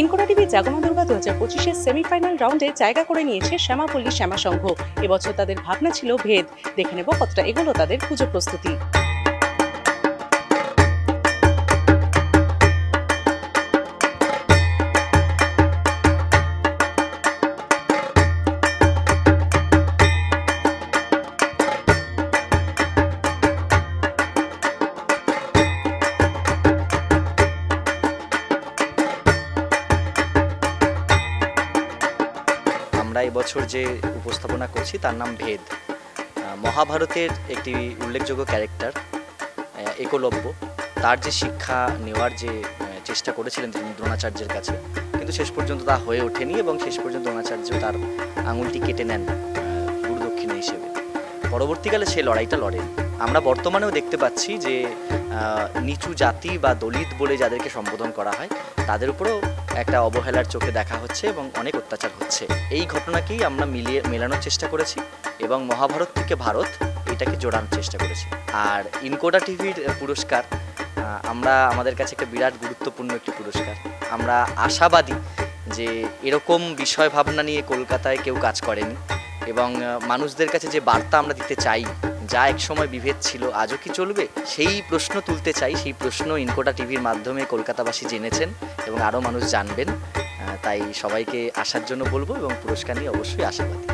ইনকোনা TV জাগমা Durga দু হাজার পঁচিশের সেমিফাইনাল রাউন্ডে জায়গা করে নিয়েছে শ্যামাপল্লী শ্যামা সংঘ। এবছর তাদের ভাবনা ছিল ভেদ। দেখে নেব কতটা এগুলো তাদের পুজো প্রস্তুতি। আমরা এবছর যে উপস্থাপনা করছি, তার নাম ভেদ। মহাভারতের একটি উল্লেখযোগ্য ক্যারেক্টার একলব্য। তার যে শিক্ষা নেওয়ার যে চেষ্টা করেছিলেন তিনি দ্রোণাচার্যের কাছে, কিন্তু শেষ পর্যন্ত তা হয়ে ওঠেনি এবং শেষ পর্যন্ত দ্রোণাচার্য তার আঙুলটি কেটে নেন গুরুদক্ষিণা হিসেবে। পরবর্তীকালে সে লড়াইটা লড়েন আমরা বর্তমানেও দেখতে পাচ্ছি যে নিচু জাতি বা দলিত বলে যাদেরকে সম্বোধন করা হয়, তাদের উপরেও একটা অবহেলার চোখে দেখা হচ্ছে এবং অনেক অত্যাচার হচ্ছে। এই ঘটনাকেই আমরা মিলিয়ে, মেলানোর চেষ্টা করেছি এবং মহাভারত থেকে ভারত এটাকে জোড়ানোর চেষ্টা করেছি। আর ইনকোডা টিভির পুরস্কার আমরা, আমাদের কাছে একটা বিরাট গুরুত্বপূর্ণ একটি পুরস্কার। আমরা আশাবাদী যে এরকম বিষয় ভাবনা নিয়ে কলকাতায় কেউ কাজ করেনি। এবং মানুষদের কাছে যে বার্তা আমরা দিতে চাই, যা এক সময় বিভেদ ছিল, আজও কি চলবে? সেই প্রশ্ন তুলতে চাই, সেই প্রশ্ন ইনকোটা টিভির মাধ্যমে কলকাতাবাসী জেনেছেন এবং আরও মানুষ জানবেন। তাই সবাইকে আসার জন্য বলব এবং পুরস্কার নিয়ে অবশ্যই আশাবাদী